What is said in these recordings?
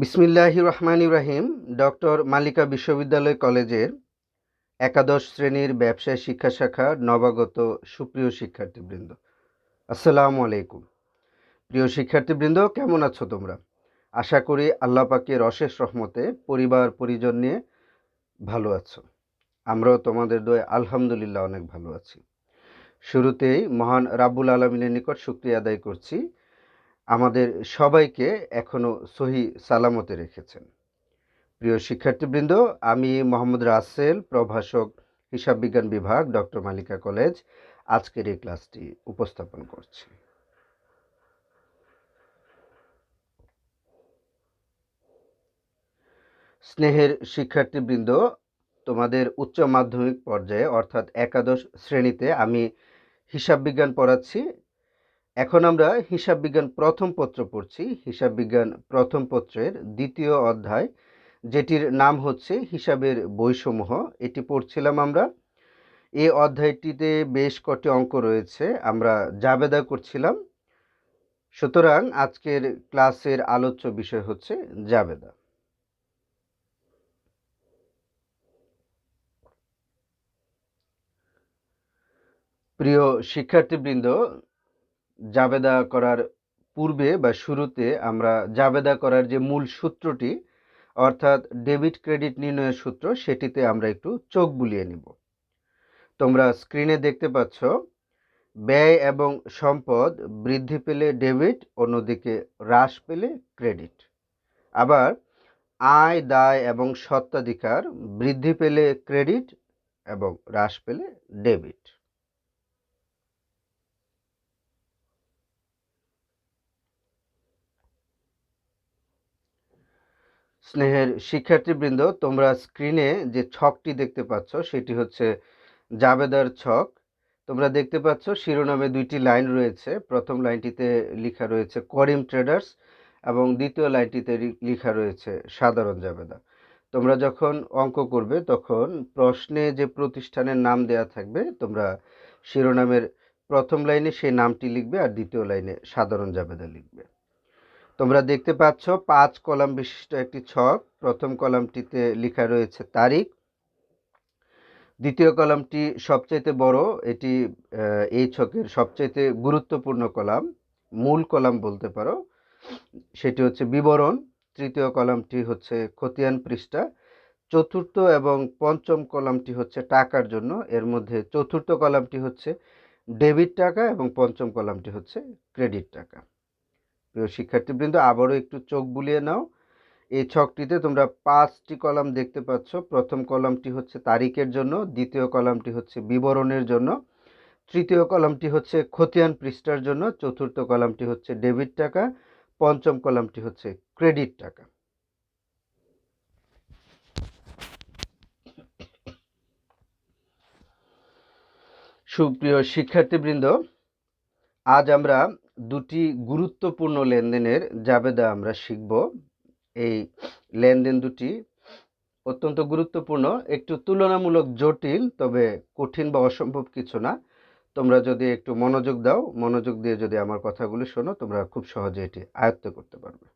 বিসমিল্লাহ রহমান ইব্রাহিম ডক্টর মালিকা বিশ্ববিদ্যালয় কলেজের একাদশ শ্রেণির ব্যবসায় শিক্ষা শাখার নবাগত সুপ্রিয় শিক্ষার্থীবৃন্দ। আসসালামু আলাইকুম। প্রিয় শিক্ষার্থীবৃন্দ, কেমন আছো তোমরা? আশা করি আল্লাহ পাকের অশেষ রহমতে পরিবার, পরিজন নিয়ে ভালো আছো। আমরাও তোমাদের দোয়ে আলহামদুলিল্লাহ অনেক ভালো আছি। শুরুতেই মহান রাব্বুল আলমিনের নিকট শুক্রিয়া আদায় করছি। আমাদের সবাইকে এখনও সহি সালামতে রেখেছেন। প্রিয় শিক্ষার্থীবৃন্দ, আমি মোহাম্মদ রাসেল, প্রভাষক হিসাব বিজ্ঞান বিভাগ, ডক্টর মালিকা কলেজ। আজকের এই ক্লাসটি উপস্থাপন করছি। স্নেহের শিক্ষার্থীবৃন্দ, তোমাদের উচ্চ মাধ্যমিক পর্যায়ে, অর্থাৎ একাদশ শ্রেণীতে আমি হিসাব বিজ্ঞান পড়াচ্ছি। এখন আমরা হিসাব বিজ্ঞান প্রথম পত্র পড়ছি। হিসাব বিজ্ঞান প্রথম পত্রের দ্বিতীয় অধ্যায়, যেটির নাম হচ্ছে হিসাবের বইসমূহ এটি পড়ছিলাম আমরা। এই অধ্যায়টিতে বেশ কটি অঙ্ক রয়েছে, আমরা জাবেদা করছিলাম। সুতরাং আজকের ক্লাসের আলোচ্য বিষয় হচ্ছে জাবেদা। প্রিয় শিক্ষার্থীবৃন্দ জাবেদা করার পূর্বে বা শুরুতে আমরা জাবেদা করার যে মূল সূত্রটি, অর্থাৎ ডেবিট ক্রেডিট নির্ণয়ের সূত্র, সেটিতে আমরা একটু চোখ বুলিয়ে নিব। তোমরা স্ক্রিনে দেখতে পাচ্ছ, ব্যয় এবং সম্পদ বৃদ্ধি পেলে ডেবিট, অন্যদিকে হ্রাস পেলে ক্রেডিট। আবার আয়, দায় এবং সত্ত্বাধিকার বৃদ্ধি পেলে ক্রেডিট এবং হ্রাস পেলে ডেবিট। স্নেহের শিক্ষার্থীবৃন্দ, তোমরা স্ক্রিনে যে ছকটি দেখতে পাচ্ছ, সেটি হচ্ছে জাবেদার ছক। তোমরা দেখতে পাচ্ছ শিরোনামে দুইটি লাইন রয়েছে। প্রথম লাইনটিতে লেখা রয়েছে, করিম ট্রেডার্স এবং দ্বিতীয় লাইনটিতে লেখা রয়েছে, সাধারণ জাবেদা। তোমরা যখন অঙ্ক করবে, তখন প্রশ্নে যে প্রতিষ্ঠানের নাম দেয়া থাকবে, তোমরা শিরোনামের প্রথম লাইনে সেই নামটি লিখবে আর দ্বিতীয় লাইনে সাধারণ জাবেদা লিখবে। তোমরা দেখতে পাচ্ছ পাঁচ কলাম বিশিষ্ট একটি ছক। প্রথম কলামটিতে লেখা রয়েছে তারিখ। দ্বিতীয় কলামটি সবচাইতে বড়। এটি এই ছকের সবচাইতে গুরুত্বপূর্ণ কলাম। মূল কলাম বলতে পারো। সেটি হচ্ছে বিবরণ। তৃতীয় কলামটি হচ্ছে খতিয়ান পৃষ্ঠা। চতুর্থ এবং পঞ্চম কলামটি হচ্ছে টাকার জন্য। এর মধ্যে চতুর্থ কলামটি হচ্ছে ডেবিট টাকা এবং পঞ্চম কলামটি হচ্ছে ক্রেডিট টাকা। প্রিয় শিক্ষার্থীবৃন্দ, আবারও একটু চোখ বুলিয়ে নাও। এই ছকটিতে তোমরা পাঁচটি কলাম দেখতে পাচ্ছ। প্রথম কলামটি হচ্ছে তারিখের জন্য, দ্বিতীয় কলামটি হচ্ছে বিবরণের জন্য, তৃতীয় কলামটি হচ্ছে খতিয়ান পৃষ্ঠার জন্য, চতুর্থ কলামটি হচ্ছে ডেবিট টাকা, পঞ্চম কলামটি হচ্ছে ক্রেডিট টাকা। সুপ্রিয় শিক্ষার্থীবৃন্দ, আজ আমরা দুটি গুরুত্বপূর্ণ লেনদেনের জাবেদা আমরা শিখব। এই লেনদেন দুটি অত্যন্ত গুরুত্বপূর্ণ, একটু তুলনামূলক জটিল, তবে কঠিন বা অসম্ভব কিছু না। তোমরা যদি একটু মনোযোগ দাও, মনোযোগ দিয়ে যদি আমার কথাগুলি শোনো, তোমরা খুব সহজে এটি আয়ত্ত করতে পারবে।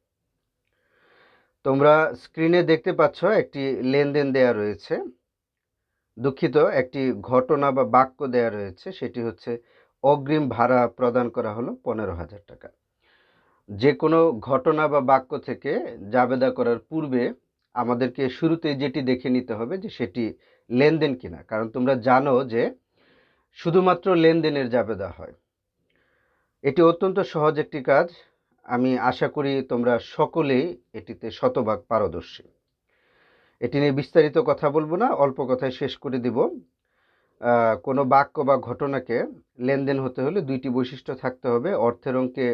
তোমরা স্ক্রিনে দেখতে পাচ্ছ একটি লেনদেন দেয়া রয়েছে। দুঃখিত, একটি ঘটনা বা বাক্য দেয়া রয়েছে, সেটি হচ্ছে অগ্রিম ভাড়া প্রদান করা হলো পনেরো হাজার টাকা। যে কোনো ঘটনা বা বাক্য থেকে জাবেদা করার পূর্বে আমাদেরকে শুরুতে যেটি দেখে নিতে হবে যে সেটি লেনদেন কিনা। কারণ তোমরা জানো যে শুধুমাত্র লেনদেনের জাবেদা হয়। এটি অত্যন্ত সহজ একটি কাজ। আমি আশা করি তোমরা সকলেই এটিতে শতভাগ পারদর্শী। এটি নিয়ে বিস্তারিত কথা বলব না, অল্প কথায় শেষ করে দিব। কোনো বাক্য বা ঘটনাকে লেনদেন হতে হলে দুইটি বৈশিষ্ট্য থাকতে হবে। অর্থের অঙ্কে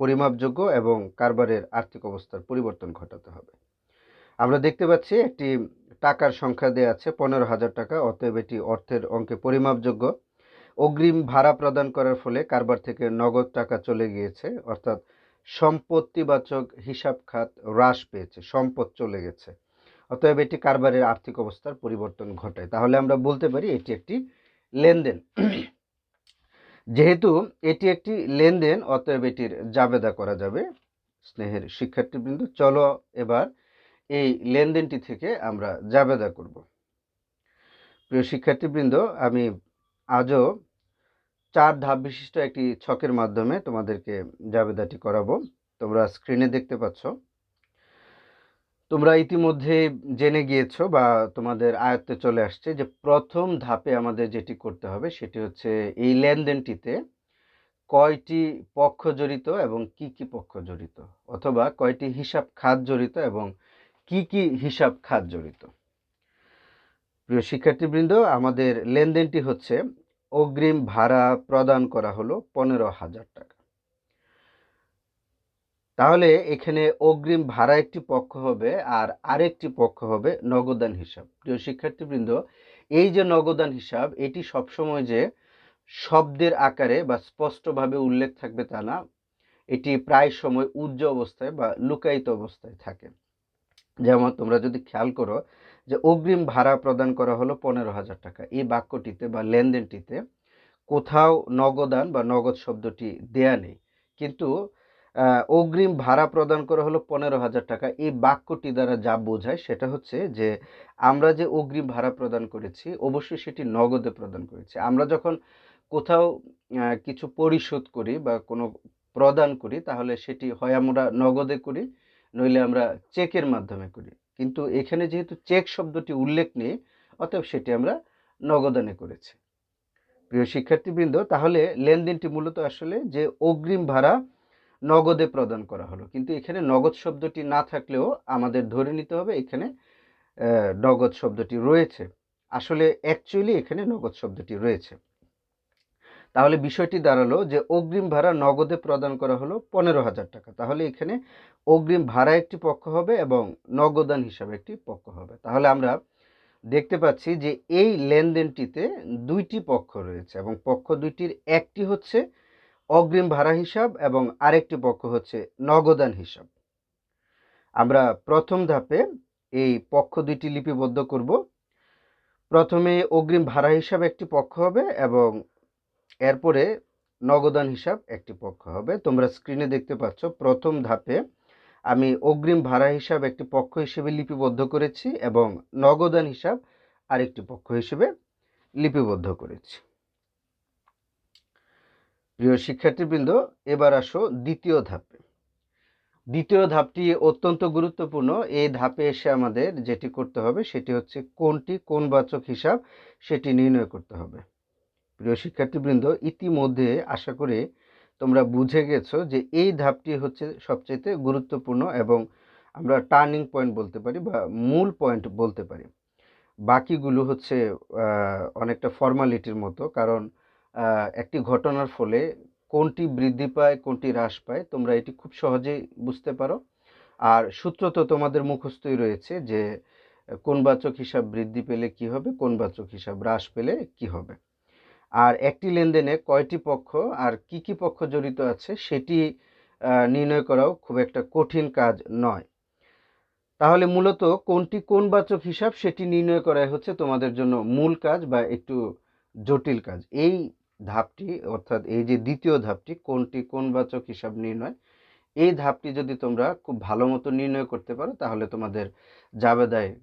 পরিমাপযোগ্য এবং কারবারের আর্থিক অবস্থার পরিবর্তন ঘটাতে হবে। আমরা দেখতে পাচ্ছি একটি টাকার সংখ্যা দেওয়া আছে পনেরো হাজার টাকা, অতএব এটি অর্থের অঙ্কে পরিমাপযোগ্য। অগ্রিম ভাড়া প্রদান করার ফলে কারবার থেকে নগদ টাকা চলে গিয়েছে, অর্থাৎ সম্পত্তিবাচক হিসাব খাত হ্রাস পেয়েছে, সম্পদ চলে গেছে। অতএব এটি কারবারের আর্থিক অবস্থার পরিবর্তন ঘটায়। তাহলে আমরা বলতে পারি এটি একটি লেনদেন। যেহেতু এটি একটি লেনদেন, অতএব এটির জাবেদা করা যাবে স্নেহের শিক্ষার্থীবৃন্দ। চলো এবার এই লেনদেনটি থেকে আমরা জাবেদা করব। প্রিয় শিক্ষার্থীবৃন্দ, আমি আজও চার ধাপ বিশিষ্ট একটি ছকের মাধ্যমে তোমাদেরকে জাবেদাটি করাবো। তোমরা স্ক্রিনে দেখতে পাচ্ছ। তোমরা ইতিমধ্যে জেনে গিয়েছো বা তোমাদের আয়ত্তে চলে আসছে যে প্রথম ধাপে আমাদের যেটি করতে হবে সেটি হচ্ছে এই লেনদেনটিতে কয়টি পক্ষ জড়িত এবং কি কি পক্ষ জড়িত? অথবা কয়টি হিসাব খাত জড়িত এবং কি কি হিসাব খাত জড়িত? প্রিয় শিক্ষার্থীবৃন্দ, আমাদের লেনদেনটি হচ্ছে অগ্রিম ভাড়া প্রদান করা হলো পনেরো হাজার টাকা। তাহলে এখানে অগ্রিম ভাড়া একটি পক্ষ হবে আর আরেকটি পক্ষ হবে নগদান হিসাব। প্রিয় শিক্ষার্থীবৃন্দ, এই যে নগদান হিসাব, এটি সবসময় যে শব্দের আকারে বা স্পষ্টভাবে উল্লেখ থাকবে তা না, এটি প্রায় সময় উজ্জ্ব অবস্থায় বা লুকায়িত অবস্থায় থাকে। যেমন তোমরা যদি খেয়াল করো যে অগ্রিম ভাড়া প্রদান করা হলো পনেরো হাজার টাকা। এই বাক্যটিতে বা লেনদেনটিতে কোথাও নগদান বা নগদ শব্দটি দেয়া নেই। কিন্তু অগ্রিম ভাড়া প্রদান করা হলো পনেরো হাজার টাকা। এই বাক্যটি দ্বারা যা বোঝায় সেটা হচ্ছে যে, আমরা যে অগ্রিম ভাড়া প্রদান করেছি, অবশ্যই সেটি নগদে প্রদান করেছি। আমরা যখন কোথাও কিছু পরিশোধ করি বা কোনো প্রদান করি, তাহলে সেটি হয় আমরা নগদে করি, নইলে আমরা চেকের মাধ্যমে করি। কিন্তু এখানে যেহেতু চেক শব্দটি উল্লেখ নেই, অতএব সেটি আমরা নগদানে করেছি। প্রিয় শিক্ষার্থীবৃন্দ, তাহলে লেনদেনটি মূলত আসলে যে অগ্রিম ভাড়া নগদে প্রদান করা হলো। কিন্তু এখানে নগদ শব্দটি না থাকলেও আমাদের ধরে নিতে হবে এখানে নগদ শব্দটি রয়েছে। আসলে অ্যাকচুয়ালি এখানে নগদ শব্দটি রয়েছে। তাহলে বিষয়টি দাঁড়াল যে অগ্রিম ভাড়া নগদে প্রদান করা হলো পনেরো হাজার টাকা। তাহলে এখানে অগ্রিম ভাড়া একটি পক্ষ হবে এবং নগদান হিসাবে একটি পক্ষ হবে। তাহলে আমরা দেখতে পাচ্ছি যে এই লেনদেনটিতে দুইটি পক্ষ রয়েছে এবং পক্ষ দুইটির একটি হচ্ছে অগ্রিম ভাড়া হিসাব এবং আরেকটি পক্ষ হচ্ছে নগদান হিসাব। আমরা প্রথম ধাপে এই পক্ষ দুইটি লিপিবদ্ধ করব। প্রথমে অগ্রিম ভাড়া হিসাব একটি পক্ষ হবে এবং এরপরে নগদান হিসাব একটি পক্ষ হবে। তোমরা স্ক্রিনে দেখতে পাচ্ছ, প্রথম ধাপে আমি অগ্রিম ভাড়া হিসাব একটি পক্ষ হিসেবে লিপিবদ্ধ করেছি এবং নগদান হিসাব আরেকটি পক্ষ হিসেবে লিপিবদ্ধ করেছি। প্রিয় শিক্ষার্থীবৃন্দ, এবার আসো দ্বিতীয় ধাপে। দ্বিতীয় ধাপটি অত্যন্ত গুরুত্বপূর্ণ। এই ধাপে এসে আমাদের যেটি করতে হবে, সেটি হচ্ছে কোনটি, কোন বাচক হিসাব সেটি নির্ণয় করতে হবে। প্রিয় শিক্ষার্থীবৃন্দ, ইতিমধ্যে আশা করি তোমরা বুঝে গেছো যে এই ধাপটি হচ্ছে সবচেয়ে গুরুত্বপূর্ণ এবং আমরা টার্নিং পয়েন্ট বলতে পারি বা মূল পয়েন্ট বলতে পারি। বাকিগুলো হচ্ছে অনেকটা ফর্মালিটির মতো, কারণ একটি ঘটনার ফলে কোনটি বৃদ্ধি পায়, কোনটি হ্রাস পায়, তোমরা এটি খুব সহজেই বুঝতে পারো। আর সূত্র তো তোমাদের মুখস্থই রয়েছে যে, কোন বাচক হিসাব বৃদ্ধি পেলে কি হবে, কোন বাচক হিসাব হ্রাস পেলে কি হবে। আর একটি লেনদেনে কয়টি পক্ষ আর কি কি পক্ষ জড়িত আছে, সেটি নির্ণয় করাও খুব একটা কঠিন কাজ নয়। তাহলে মূলত কোনটি কোন বাচক হিসাব, সেটি নির্ণয় করাই হচ্ছে তোমাদের জন্য মূল কাজ বা একটু জটিল কাজ। এই ধাপটি, অর্থাৎ এই যে দ্বিতীয় ধাপটি, কোনটি কোন বাচক হিসাব নির্ণয়, এই ধাপটি যদি তোমরা খুব ভালো মতো নির্ণয় করতে পারো, তাহলে তোমাদের জাবেদায়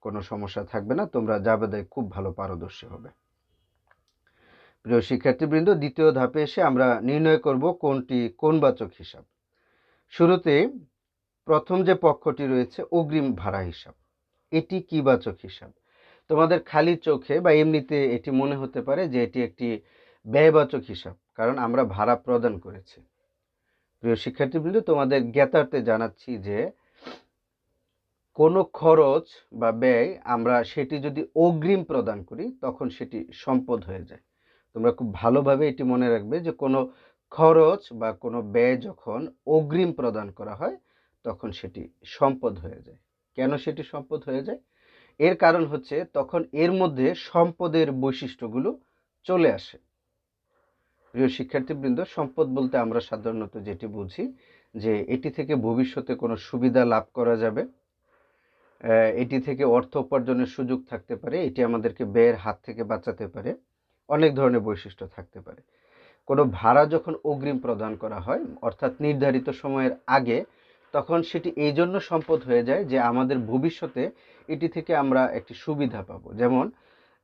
কোনো সমস্যা থাকবে না, তোমরা জাবেদায় খুব ভালো পারদর্শী হবে। প্রিয় শিক্ষার্থীবৃন্দ, দ্বিতীয় ধাপে এসে আমরা নির্ণয় করব কোনটি কোন বাচক হিসাব। শুরুতে প্রথম যে পক্ষটি রয়েছে, অগ্রিম ভাড়া হিসাব। এটি কি বাচক হিসাব? তোমাদের খালি চোখে বা এমনিতে এটি মনে হতে পারে যে এটি একটি ব্যয়বাচক হিসাব, কারণ আমরা ভাড়া প্রদান করেছি। প্রিয় শিক্ষার্থীবৃন্দ, তোমাদের জ্ঞাতার্থে জানাচ্ছি যে কোনো খরচ বা ব্যয় আমরা সেটি যদি অগ্রিম প্রদান করি, তখন সেটি সম্পদ হয়ে যায়। তোমরা খুব ভালোভাবে এটি মনে রাখবে যে কোনো খরচ বা কোনো ব্যয় যখন অগ্রিম প্রদান করা হয়, তখন সেটি সম্পদ হয়ে যায়। কেন সেটি সম্পদ হয়ে যায়? এর কারণ হচ্ছে তখন এর মধ্যে সম্পদের বৈশিষ্ট্যগুলো চলে আসে। প্রিয় শিক্ষার্থীবৃন্দ, সম্পদ বলতে আমরা সাধারণত যেটি বুঝি যে এটি থেকে ভবিষ্যতে কোনো সুবিধা লাভ করা যাবে। এটি থেকে অর্থ উপার্জনের সুযোগ থাকতে পারে, এটি আমাদেরকে ব্যয়ের হাত থেকে বাঁচাতে পারে, অনেক ধরনের বৈশিষ্ট্য থাকতে পারে। কোনো ভাড়া যখন অগ্রিম প্রদান করা হয়, অর্থাৎ নির্ধারিত সময়ের আগে, তখন সেটি এই জন্য সম্পদ হয়ে যায় যে আমাদের ভবিষ্যতে এটি থেকে আমরা একটি সুবিধা পাবো। যেমন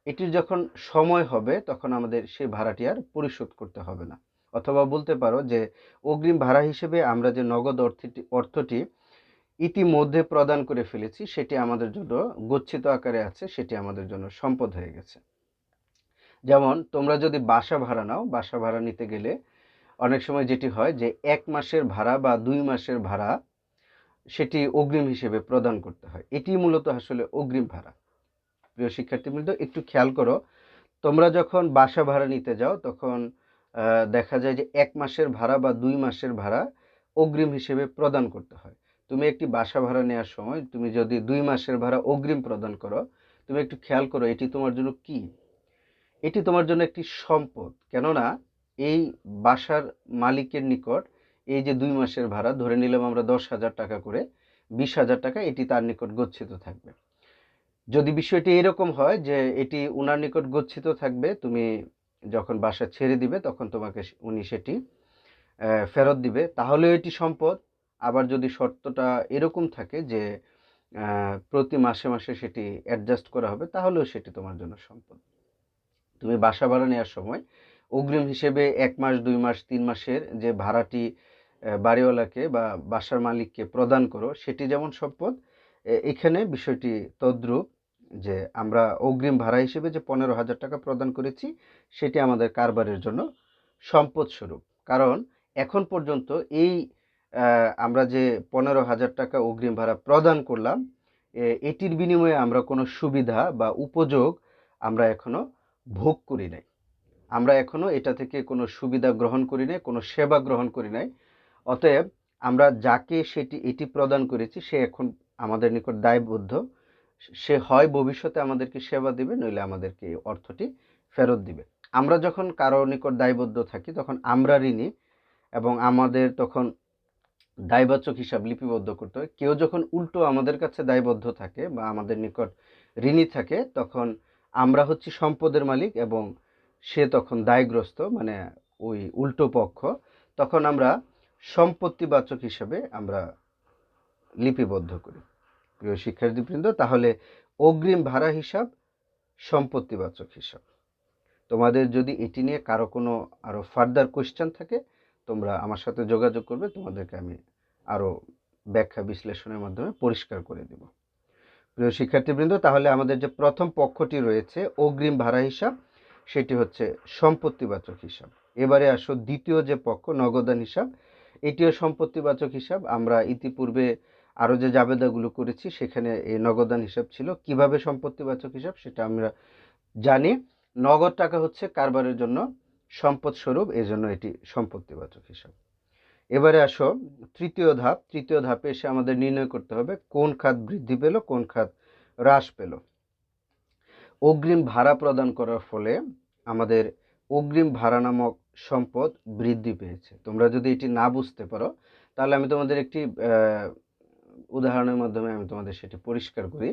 এটির যখন সময় হবে, তখন আমাদের সেই ভাড়াটি আর পরিশোধ করতে হবে না। অথবা বলতে পারো যে, অগ্রিম ভাড়া হিসেবে আমরা যে নগদ অর্থটি অর্থটি ইতিমধ্যে প্রদান করে ফেলেছি, সেটি আমাদের জন্য গচ্ছিত আকারে আছে, সেটি আমাদের জন্য সম্পদ হয়ে গেছে। যেমন, তোমরা যদি বাসা ভাড়া নাও, বাসা ভাড়া নিতে গেলে অনেক সময় যেটি হয় যে, এক মাসের ভাড়া বা দুই মাসের ভাড়া সেটি অগ্রিম হিসেবে প্রদান করতে হয়। এটি মূলত আসলে অগ্রিম ভাড়া। প্রিয় শিক্ষার্থীবৃন্দ, একটু খেয়াল করো, তোমরা যখন বাসা ভাড়া নিতে যাও, তখন দেখা যায় যে এক মাসের ভাড়া বা দুই মাসের ভাড়া অগ্রিম হিসেবে প্রদান করতে হয়। তুমি একটি বাসা ভাড়া নেওয়ার সময় তুমি যদি দুই মাসের ভাড়া অগ্রিম প্রদান করো, তুমি একটু খেয়াল করো এটি তোমার জন্য কি? এটি তোমার জন্য একটি সম্পদ। কেননা এই বাসার মালিকের নিকট এই যে দুই মাসের ভাড়া, ধরে নিলাম আমরা দশ হাজার টাকা করে, বিশ হাজার টাকা, এটি তার নিকট গচ্ছিত থাকবে। যদি বিষয়টি এরকম হয় যে এটি উনার নিকট গচ্ছিত থাকবে, তুমি যখন বাসা ছেড়ে দিবে, তখন তোমাকে উনি সেটি ফেরত দিবে, তাহলেও এটি সম্পদ। আবার যদি শর্তটা এরকম থাকে যে প্রতি মাসে মাসে সেটি অ্যাডজাস্ট করা হবে, তাহলেও সেটি তোমার জন্য সম্পদ। তুমি বাসা ভাড়া নেওয়ার সময় অগ্রিম হিসেবে এক মাস, দুই মাস, তিন মাসের যে ভাড়াটি বাড়িওয়ালাকে বা বাসার মালিককে প্রদান করো, সেটি যেমন সম্পদ এখানে বিষয়টি তদ্রূপ। যে আমরা অগ্রিম ভাড়া হিসেবে যে পনেরো হাজার টাকা প্রদান করেছি, সেটি আমাদের কারবারের জন্য সম্পদ স্বরূপ কারণ এখন পর্যন্ত এই আমরা যে পনেরো হাজার টাকা অগ্রিম ভাড়া প্রদান করলাম এটির বিনিময়ে আমরা কোনো সুবিধা বা উপযোগ আমরা এখনও ভোগ করি নাই। আমরা এখনও এটা থেকে কোনো সুবিধা গ্রহণ করি নাই, কোনো সেবা গ্রহণ করি নাই। অতএব আমরা যাকে সেটি, এটি প্রদান করেছি, সে এখন আমাদের নিকট দায়বদ্ধ। সে হয় ভবিষ্যতে আমাদেরকে সেবা দিবে, নইলে আমাদেরকে অর্থটি ফেরত দিবে। আমরা যখন কারও নিকট দায়বদ্ধ থাকি, তখন আমরা ঋণী এবং আমাদের তখন দায়বাচক হিসাব লিপিবদ্ধ করতে হয়। কেউ যখন উল্টো আমাদের কাছে দায়বদ্ধ থাকে বা আমাদের নিকট ঋণী থাকে, তখন আমরা হচ্ছি সম্পদের মালিক এবং সে তখন দায়গ্রস্ত মানে ওই উল্টো পক্ষ। তখন আমরা সম্পত্তিবাচক হিসাবে আমরা লিপিবদ্ধ করি। প্রিয় শিক্ষার্থীবৃন্দ, তাহলে অগ্রিম ভাড়া হিসাব, সম্পত্তিবাচক হিসাব। তোমাদের যদি এটি নিয়ে কারও কোনো আরও ফার্দার কোয়েশ্চেন থাকে, তোমরা আমার সাথে যোগাযোগ করবে, তোমাদেরকে আমি আরও ব্যাখ্যা বিশ্লেষণের মাধ্যমে পরিষ্কার করে দেব। প্রিয় শিক্ষার্থীবৃন্দ, তাহলে আমাদের যে প্রথম পক্ষটি রয়েছে, অগ্রিম ভাড়া হিসাব, সেটি হচ্ছে সম্পত্তিবাচক হিসাব। এবারে আসো দ্বিতীয় যে পক্ষ, নগদান হিসাব। এটিও সম্পত্তিবাচক হিসাব। আমরা ইতিপূর্বে আরও যে জাবেদাগুলো করেছি সেখানে এই নগদান হিসাব ছিল। কীভাবে সম্পত্তিবাচক হিসাব সেটা আমরা জানি। নগদ টাকা হচ্ছে কারবারের জন্য সম্পদ স্বরূপ জন্য এটি সম্পত্তিবাচক হিসাব। এবারে আসো, তৃতীয় ধাপ। তৃতীয় ধাপে এসে আমাদের নির্ণয় করতে হবে, কোন খাত বৃদ্ধি পেল, কোন খাত হ্রাস পেল। অগ্রিম ভাড়া প্রদান করার ফলে আমাদের অগ্রিম ভাড়া নামক সম্পদ বৃদ্ধি পেয়েছে। তোমরা যদি এটি না বুঝতে পারো, তাহলে আমি তোমাদের একটি উদাহরণের মাধ্যমে আমি তোমাদের সেটি পরিষ্কার করি।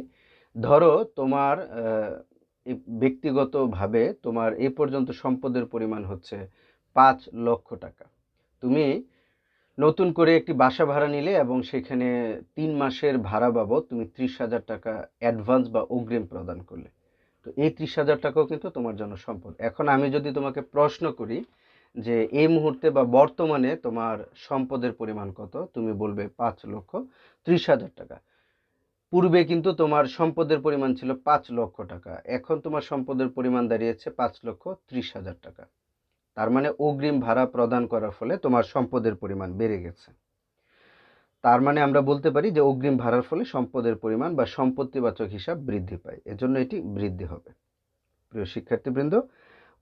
ধরো তোমার ব্যক্তিগতভাবে তোমার এই পর্যন্ত সম্পদের পরিমাণ হচ্ছে পাঁচ লক্ষ টাকা। তুমি নতুন করে একটি বাসা ভাড়া নিলে এবং সেখানে তিন মাসের ভাড়া বাবদ তুমি ত্রিশ হাজার টাকা অ্যাডভান্স বা অগ্রিম প্রদান করলে। তো এই ত্রিশ হাজার টাকাও কিন্তু তোমার জন্য সম্পদ। এখন আমি যদি তোমাকে প্রশ্ন করি যে এই মুহূর্তে বা বর্তমানে তোমার সম্পদের পরিমাণ কত, তুমি বলবে পাঁচ লক্ষ। ত্রিশ হাজার টাকা। পূর্বে কিন্তু তোমার সম্পদের পরিমাণ ছিল পাঁচ লক্ষ টাকা। এখন তোমার সম্পদের পরিমাণ দাঁড়িয়েছে পাঁচ লক্ষ ত্রিশ হাজার টাকা। তার মানে অগ্রিম ভাড়া প্রদান করার ফলে তোমার সম্পদের পরিমাণ বেড়ে গেছে। তার মানে আমরা বলতে পারি যে অগ্রিম ভাড়ার ফলে সম্পদের পরিমাণ বা সম্পত্তিবাচক হিসাব বৃদ্ধি পায়। এজন্য এটি বৃদ্ধি হবে। প্রিয় শিক্ষার্থীবৃন্দ,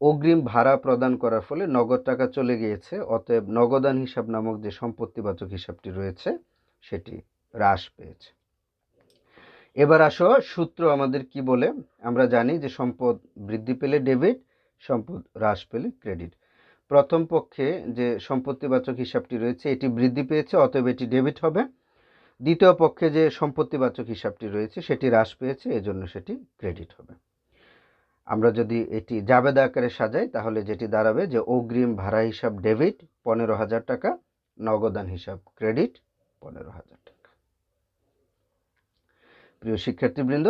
অগ্রিম ভাড়া প্রদান করার ফলে নগদ টাকা চলে গিয়েছে। অতএব নগদান হিসাব নামক যে সম্পত্তিবাচক হিসাবটি রয়েছে, সেটি হ্রাস পেয়েছে। এবার আসো, সূত্র আমাদের কি বলে? আমরা জানি যে সম্পদ বৃদ্ধি পেলে ডেবিট, সম্পদ হ্রাস পেলে ক্রেডিট। প্রথম পক্ষে যে সম্পত্তিবাচক হিসাবটি রয়েছে, এটি বৃদ্ধি পেয়েছে, অতএব এটি ডেবিট হবে। দ্বিতীয় পক্ষে যে সম্পত্তিবাচক হিসাবটি রয়েছে, সেটি হ্রাস পেয়েছে, এজন্য সেটি ক্রেডিট হবে। আমরা যদি এটি জাবেদা আকারে সাজাই, তাহলে যেটি দাঁড়াবে যে অগ্রিম ভাড়া হিসাব ডেবিট, পনেরো হাজার টাকা, নগদান হিসাব ক্রেডিট, পনেরো হাজার। প্রিয় শিক্ষার্থীবৃন্দ,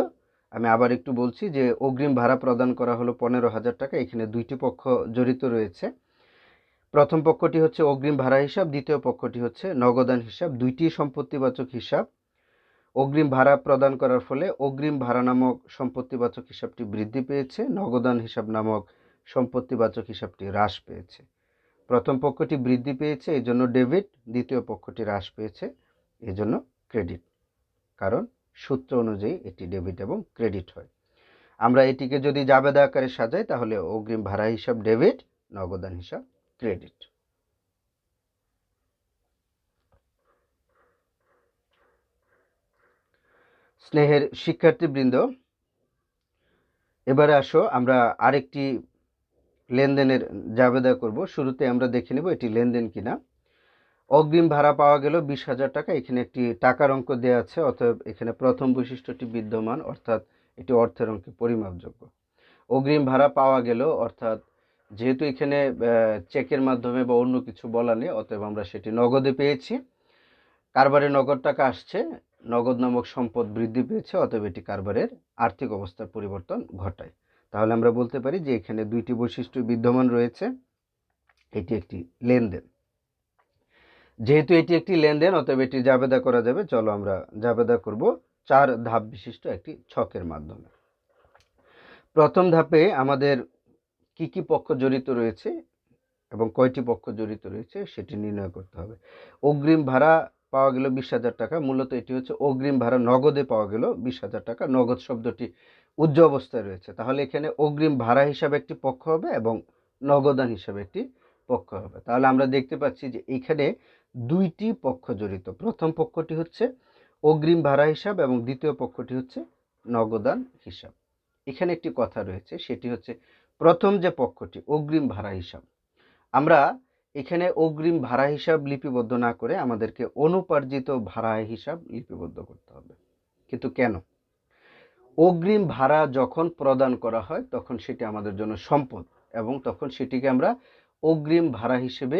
আমি আবার একটু বলছি যে অগ্রিম ভাড়া প্রদান করা হলো পনেরো হাজার টাকা, এখানে দুইটি পক্ষ জড়িত রয়েছে। প্রথম পক্ষটি হচ্ছে অগ্রিম ভাড়া হিসাব, দ্বিতীয় পক্ষটি হচ্ছে নগদান হিসাব, দুইটি সম্পত্তিবাচক হিসাব। অগ্রিম ভাড়া প্রদান করার ফলে অগ্রিম ভাড়া নামক সম্পত্তিবাচক হিসাবটি বৃদ্ধি পেয়েছে, নগদান হিসাব নামক সম্পত্তিবাচক হিসাবটি হ্রাস পেয়েছে। প্রথম পক্ষটি বৃদ্ধি পেয়েছে এই জন্য ডেবিট, দ্বিতীয় পক্ষটি হ্রাস পেয়েছে এই জন্য ক্রেডিট। কারণ সূত্র অনুযায়ী এটি ডেবিট এবং ক্রেডিট হয়। আমরা এটিকে যদি জাবেদা আকারে সাজাই, তাহলে অগ্রিম ভাড়া হিসাব ডেবিট, নগদান হিসাব ক্রেডিট। স্নেহের শিক্ষার্থীবৃন্দ, এবারে আসো, আমরা আরেকটি লেনদেনের জাবেদা করব। শুরুতে আমরা দেখে নেব এটি লেনদেন কিনা। অগ্রিম ভাড়া পাওয়া গেল বিশ হাজার টাকা। এখানে একটি টাকার অঙ্ক দেওয়া আছে, অতএব এখানে প্রথম বৈশিষ্ট্যটি বিদ্যমান, অর্থাৎ এটি অর্থের অঙ্কে পরিমাপযোগ্য। অগ্রিম ভাড়া পাওয়া গেল, অর্থাৎ যেহেতু এখানে চেকের মাধ্যমে বা অন্য কিছু বলা নেই, অতএব আমরা সেটি নগদে পেয়েছি। কারবারে নগদ টাকা আসছে, নগদ নামক সম্পদ বৃদ্ধি পেয়েছে, অতএব এটি কারবারের আর্থিক অবস্থার পরিবর্তন ঘটায়। তাহলে আমরা বলতে পারি যে এখানে দুইটি বৈশিষ্ট্য বিদ্যমান রয়েছে, এটি একটি লেনদেন। যেহেতু এটি একটি লেনদেন, অতএব এটি জাবেদা করা যাবে। চলো আমরা জাবেদা করব চার ধাপ বিশিষ্ট একটি ছকের মাধ্যমে। প্রথম ধাপে আমাদের কি কি পক্ষ জড়িত রয়েছে এবং কয়টি পক্ষ জড়িত রয়েছে সেটি নির্ণয় করতে হবে। অগ্রিম ভাড়া পাওয়া গেল বিশ হাজার টাকা। মূলত এটি হচ্ছে অগ্রিম ভাড়া নগদে পাওয়া গেল বিশ হাজার টাকা। নগদ শব্দটি উজ্জ অবস্থায় রয়েছে। তাহলে এখানে অগ্রিম ভাড়া হিসাবে একটি পক্ষ হবে এবং নগদান হিসাবে একটি পক্ষ হবে। তাহলে আমরা দেখতে পাচ্ছি যে এখানে দুইটি পক্ষ জড়িত। প্রথম পক্ষটি হচ্ছে অগ্রিম ভাড়া হিসাব এবং দ্বিতীয় পক্ষটি হচ্ছে নগদান হিসাব। এখানে একটি কথা রয়েছে, সেটি হচ্ছে প্রথম যে পক্ষটি, অগ্রিম ভাড়া হিসাব। আমরা এখানে অগ্রিম ভাড়া হিসাব লিপিবদ্ধ না করে আমাদেরকে অনুপার্জিত ভাড়া হিসাব লিপিবদ্ধ করতে হবে। কিন্তু কেন? অগ্রিম ভাড়া যখন প্রদান করা হয়, তখন সেটি আমাদের জন্য সম্পদ এবং তখন সেটিকে আমরা অগ্রিম ভাড়া হিসেবে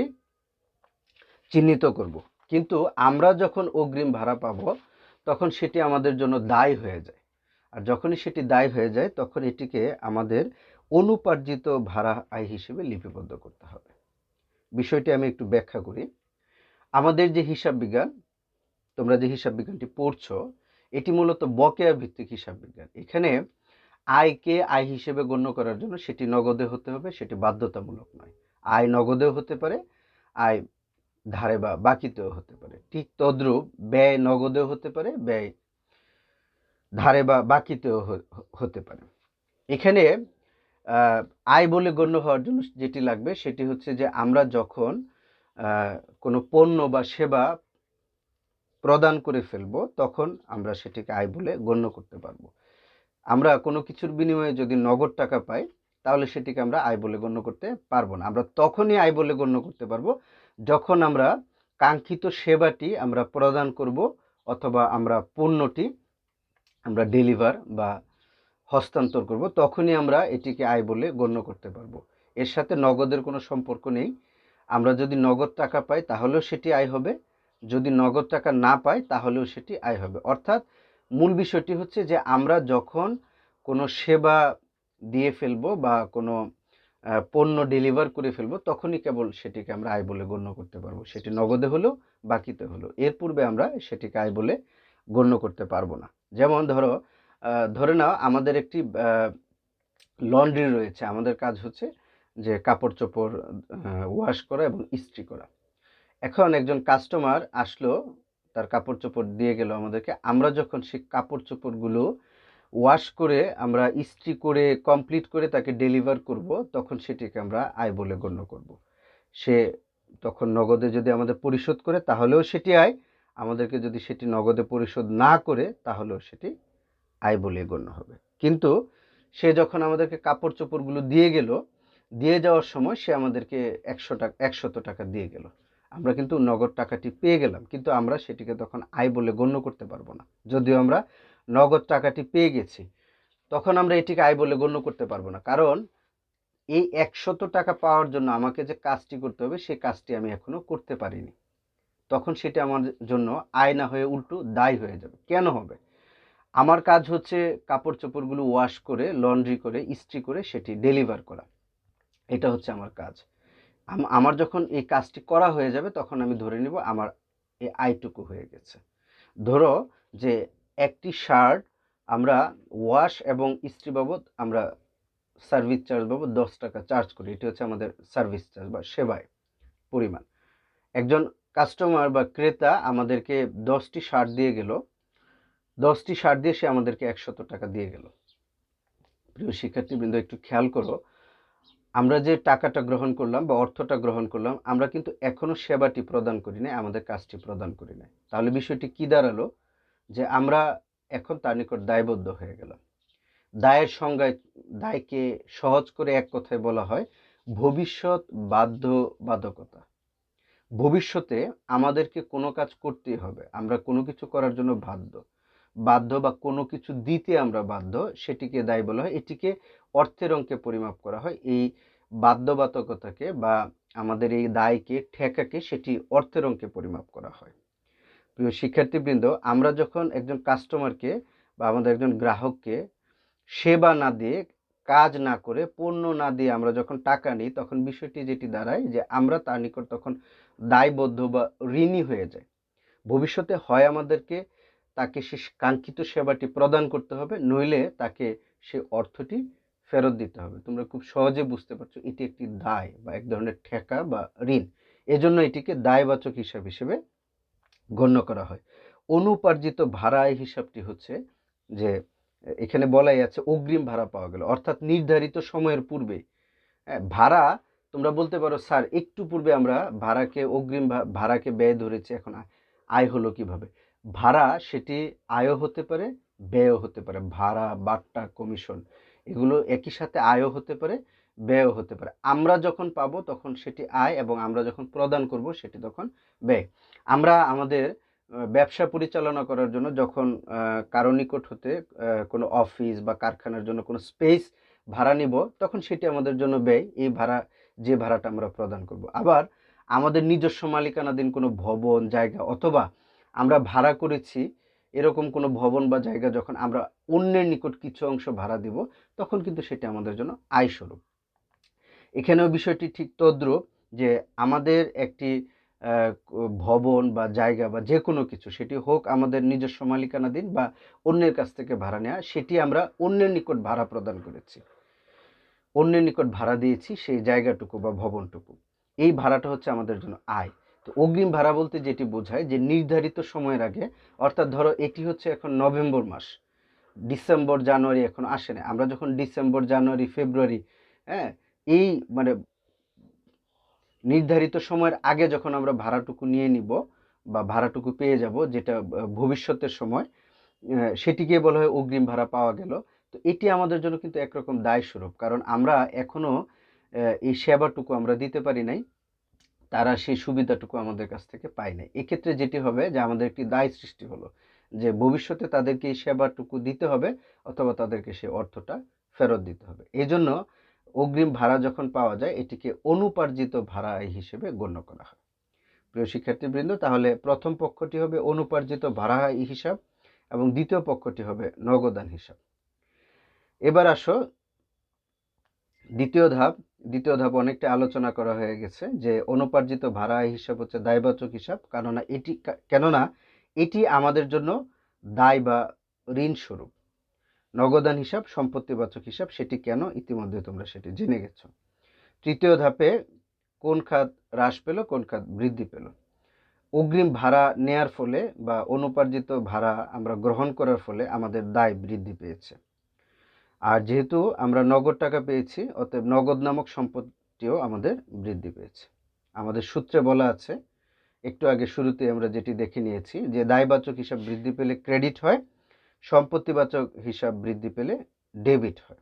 চিহ্নিত করব। কিন্তু আমরা যখন অগ্রিম ভাড়া পাবো, তখন সেটি আমাদের জন্য দায় হয়ে যায়। আর যখনই সেটি দায় হয়ে যায়, তখন এটিকে আমাদের অনুপার্জিত ভাড়া আয় হিসেবে লিপিবদ্ধ করতে হবে। বিষয়টি আমি একটু ব্যাখ্যা করি। আমাদের যে হিসাব বিজ্ঞান, তোমরা যে হিসাব বিজ্ঞানটি পড়ছো, এটি মূলত বকেয়া ভিত্তিক হিসাব বিজ্ঞান। এখানে আয়কে আয় হিসেবে গণ্য করার জন্য সেটি নগদে হতে হবে, সেটি বাধ্যতামূলক নয়। আয় নগদেও হতে পারে, আয় ধারে বা বাকিতেও হতে পারে। ঠিক তদ্রূপ ব্যয় নগদেও হতে পারে, ব্যয় ধারে বা বাকিতেও হতে পারে। এখানে আয় বলে গণ্য হওয়ার জন্য যেটি লাগবে সেটি হচ্ছে যে আমরা যখন কোনো পণ্য বা সেবা প্রদান করে ফেলব, তখন আমরা সেটিকে আয় বলে গণ্য করতে পারব। আমরা কোনো কিছুর বিনিময়ে যদি নগদ টাকা পাই তাহলে সেটিকে আমরা আয় বলে গণ্য করতে পারব না। আমরা তখনই আয় বলে গণ্য করতে পারব যখন আমরা কাঙ্ক্ষিত সেবাটি আমরা প্রদান করব অথবা আমরা পণ্যটি আমরা ডেলিভার বা হস্তান্তর করব, তখনই আমরা এটিকে আয় বলে গণ্য করতে পারব। এর সাথে নগদের কোনো সম্পর্ক নেই। আমরা যদি নগদ টাকা পাই তাহলেও সেটি আয় হবে। যদি নগদ টাকা না পাই তাহলেও সেটি আয় হবে। অর্থাৎ মূল বিষয়টি হচ্ছে যে আমরা যখন কোনো সেবা দিয়ে ফেলব বা কোনো পণ্য ডেলিভার করে ফেলব, তখনই কেবল সেটিকে আমরা আয় বলে গণ্য করতে পারব। সেটি নগদে হলো, বাকিতে হলো। এর পূর্বে আমরা সেটিকে আয় বলে গণ্য করতে পারব না। যেমন ধরো ধরে নাও আমাদের একটি লন্ড্রি রয়েছে। আমাদের কাজ হচ্ছে যে কাপড় চোপড় ওয়াশ করা এবং ইস্ত্রি করা। এখন একজন কাস্টমার আসলো, তার কাপড় চোপড় দিয়ে গেল আমাদেরকে। আমরা যখন সেই কাপড় চোপড়গুলো ওয়াশ করে আমরা ইস্ত্রি করে কমপ্লিট করে তাকে ডেলিভার করব, তখন সেটিকে আমরা আয় বলে গণ্য করব। সে তখন নগদে যদি আমাদের পরিশোধ করে, তাহলেও সেটি আয়। আমাদেরকে যদি সেটি নগদে পরিশোধ না করে, তাহলেও সেটি আয় বলে গণ্য হবে। কিন্তু সে যখন আমাদেরকে কাপড় চোপড়গুলো দিয়ে গেল, দিয়ে যাওয়ার সময় সে আমাদেরকে একশো টাকা, একশত টাকা দিয়ে গেল। আমরা কিন্তু নগদ টাকাটি পেয়ে গেলাম, কিন্তু আমরা সেটিকে তখন আয় বলে গণ্য করতে পারব না। যদিও আমরা নগদ টাকাটি পেয়ে গেছি। তখন আমরা এটিকে আয় বলে গণ্য করতে পারব না। কারণ এই একশত টাকা পাওয়ার জন্য আমাকে যে কাজটি করতে হবে সেই কাজটি আমি এখনও করতে পারিনি। তখন সেটি আমার জন্য আয় না হয়ে উল্টো দায় হয়ে যাবে। কেন হবে? আমার কাজ হচ্ছে কাপড় চোপড়গুলো ওয়াশ করে, লন্ড্রি করে, ইস্ত্রি করে সেটি ডেলিভার করা। এটা হচ্ছে আমার কাজ। আম- আমার যখন এই কাজটি করা হয়ে যাবে, তখন আমি ধরে নিব আমার এই আয়টুকু হয়ে গেছে। ধরো যে একটি শার্ট আমরা ওয়াশ এবং ইস্ত্রি বাবদ আমরা সার্ভিস চার্জ বাবদ দশ টাকা চার্জ করি। এটি হচ্ছে আমাদের সার্ভিস চার্জ বা সেবায় পরিমাণ। একজন কাস্টমার বা ক্রেতা আমাদেরকে দশটি শার্ট দিয়ে গেল। দশটি শার্ট দিয়ে সে আমাদেরকে একশত টাকা দিয়ে গেল। প্রিয় শিক্ষার্থীবৃন্দ, একটু খেয়াল করো, আমরা যে টাকাটা গ্রহণ করলাম বা অর্থটা গ্রহণ করলাম, আমরা কিন্তু এখনও সেবাটি প্রদান করি নাই, আমাদের কাজটি প্রদান করি নাই। তাহলে বিষয়টি কি দাঁড়াল? যে আমরা এখন তার নিকট দায়বদ্ধ হয়ে গেলাম। দায়ের সংজ্ঞায়, দায়কে সহজ করে এক কথায় বলা হয়, ভবিষ্যৎ বাধ্যবাধকতা। ভবিষ্যতে আমাদেরকে কোনো কাজ করতেই হবে, আমরা কোনো কিছু করার জন্য বাধ্য। বাধ্য বা কোনো কিছু দিতে আমরা বাধ্য, সেটিকে দায় বলা হয়, এটিকে অর্থের অঙ্কে পরিমাপ করা হয়। এই বাধ্যবাধকতাকে বা আমাদের এই দায়কে, ঠেকাকে, সেটি অর্থের অঙ্কে পরিমাপ করা হয়। প্রিয় শিক্ষার্থীবৃন্দ, আমরা যখন একজন কাস্টমারকে বা আমাদের একজন গ্রাহককে সেবা না দিয়ে কাজ না করে, পণ্য না দিয়ে আমরা যখন টাকা নিই, তখন বিষয়টি যেটি দাঁড়ায় যে আমরা তার নিকট তখন দায়বদ্ধ বা ঋণী হয়ে যায় ভবিষ্যতে হয় আমাদেরকে তাকে সে কাঙ্ক্ষিত সেবাটি প্রদান করতে হবে, নইলে তাকে সে অর্থটি ফেরত দিতে হবে। তোমরা খুব সহজে বুঝতে পারছ, এটি একটি দায় বা এক ধরনের ঠেকা বা ঋণ। এজন্য এটিকে দায়বাচক হিসাব হিসেবে গণ্য করা হয়। অনুপার্জিত ভাড়া এই হিসাবটি হচ্ছে যে এখানে বলাই আছে অগ্রিম ভাড়া পাওয়া গেল। অর্থাৎ নির্ধারিত সময়ের পূর্বে। হ্যাঁ, ভাড়া তোমরা বলতে পারো স্যার একটু পূর্বে আমরা ভাড়াকে অগ্রিম ভাড়াকে ব্যয় ধরেছি এখন আয় হলো কীভাবে? ভাড়া সেটি আয়ও হতে পারে ব্যয়ও হতে পারে। ভাড়া বাট্টা কমিশন এগুলো একই সাথে আয়ও হতে পারে। ব্যয়ও হতে পারে। আমরা যখন পাবো তখন সেটি আয় এবং আমরা যখন প্রদান করব সেটি তখন ব্যয়। আমরা আমাদের ব্যবসা পরিচালনা করার জন্য যখন কারও নিকট হতে কোনো অফিস বা কারখানার জন্য কোনো স্পেস ভাড়া নিব তখন সেটি আমাদের জন্য ব্যয়। এই ভাড়া, যে ভাড়াটা আমরা প্রদান করব। আবার আমাদের নিজস্ব মালিকানাধীন কোনো ভবন, জায়গা অথবা আমরা ভাড়া করেছি এরকম কোনো ভবন বা জায়গা যখন আমরা অন্যের নিকট কিছু অংশ ভাড়া দিব তখন কিন্তু সেটি আমাদের জন্য আয়স্বরূপ। এখানেও বিষয়টি ঠিক তদ্রূপ যে আমাদের একটি ভবন বা জায়গা বা যে কোনো কিছু, সেটি হোক আমাদের নিজস্ব মালিকানাধীন বা অন্যের কাছ থেকে ভাড়া নেওয়া সেটি আমরা অন্যের নিকট ভাড়া প্রদান করেছি। অন্যের নিকট ভাড়া দিয়েছি সেই জায়গাটুকু বা ভবনটুকু। এই ভাড়াটা হচ্ছে আমাদের জন্য আয়। তো অগ্রিম ভাড়া বলতে যেটি বোঝায় যে নির্ধারিত সময়ের আগে, অর্থাৎ ধরো এটি হচ্ছে এখন নভেম্বর মাস, ডিসেম্বর জানুয়ারি এখন আসে না। আমরা যখন ডিসেম্বর, জানুয়ারি, ফেব্রুয়ারি হ্যাঁ এই মানে নির্ধারিত সময়ের আগে যখন আমরা ভাড়াটুকু নিয়ে নিব বা ভাড়াটুকু পেয়ে যাব, যেটা ভবিষ্যতের সময় সেটিকে বলা হয় অগ্রিম ভাড়া পাওয়া গেল। তো এটি আমাদের জন্য কিন্তু একরকম দায়স্বরূপ, কারণ আমরা এখনও এই সেবাটুকু আমরা দিতে পারি নাই, তারা সেই সুবিধাটুকু আমাদের কাছ থেকে পায় নাই। এক্ষেত্রে যেটি হবে যে আমাদের একটি দায় সৃষ্টি হলো যে ভবিষ্যতে তাদেরকে এই সেবাটুকু দিতে হবে অথবা তাদেরকে সেই অর্থটা ফেরত দিতে হবে। এই জন্য অগ্রিম ভাড়া যখন পাওয়া যায়, এটিকে অনুপার্জিত ভাড়া আয় হিসেবে গণ্য করা হয়। প্রিয় শিক্ষার্থীবৃন্দ, তাহলে প্রথম পক্ষটি হবে অনুপার্জিত ভাড়া আয় হিসাব এবং দ্বিতীয় পক্ষটি হবে নগদান হিসাব। এবার আসো, দ্বিতীয় ধাপ। দ্বিতীয় ধাপ অনেকটা আলোচনা করা হয়ে গেছে যে অনুপার্জিত ভাড়া আয় হিসাব হচ্ছে দায়বাচক হিসাব, কেননা এটি কেননা এটি আমাদের জন্য দায় বা ঋণ স্বরূপ নগদান হিসাব, সম্পত্তিবাচক হিসাব, সেটি কেন ইতিমধ্যে তোমরা সেটি জেনে গেছো? তৃতীয় ধাপে, কোন খাত হ্রাস পেল, কোন খাত বৃদ্ধি পেল? অগ্রিম ভাড়া নেয়ার ফলে বা অনুপার্জিত ভাড়া আমরা গ্রহণ করার ফলে আমাদের দায় বৃদ্ধি পেয়েছে। আর যেহেতু আমরা নগদ টাকা পেয়েছি, অতএব নগদ নামক সম্পত্তিও আমাদের বৃদ্ধি পেয়েছে। আমাদের সূত্রে বলা আছে, একটু আগে শুরুতে আমরা যেটি দেখে নিয়েছি, যে দায়বাচক হিসাব বৃদ্ধি পেলে ক্রেডিট হয় সম্পত্তিবাচক হিসাব বৃদ্ধি পেলে ডেবিট হয়।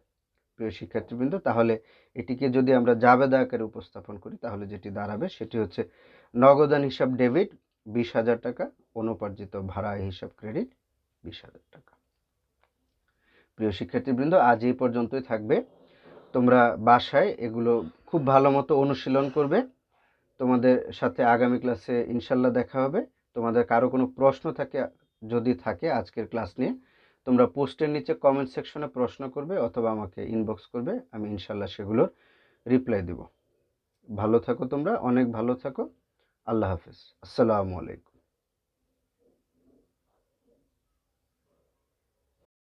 প্রিয় শিক্ষার্থীবৃন্দ, তাহলে এটিকে যদি আমরা জাবেদা আকারে উপস্থাপন করি, তাহলে যেটি দাঁড়াবে সেটি হচ্ছে নগদান হিসাব ডেবিট বিশ হাজার টাকা, অনুপার্জিত ভাড়া হিসাব ক্রেডিট বিশ হাজার টাকা। প্রিয় শিক্ষার্থীবৃন্দ, আজ এই পর্যন্তই থাকবে। তোমরা বাসায় এগুলো খুব ভালো মতো অনুশীলন করবে। তোমাদের সাথে আগামী ক্লাসে ইনশাল্লাহ দেখা হবে। তোমাদের কারও কোনো প্রশ্ন থাকে, যদি থাকে আজকের ক্লাস নিয়ে তোমরা পোস্টের নিচে কমেন্ট সেকশনে প্রশ্ন করবে অথবা আমাকে ইনবক্স করবে, আমি ইনশাল্লাহ সেগুলোর রিপ্লাই দেব। ভালো থাকো তোমরা, অনেক ভালো থাকো। আল্লাহ হাফিজ। আসসালামু আলাইকুম।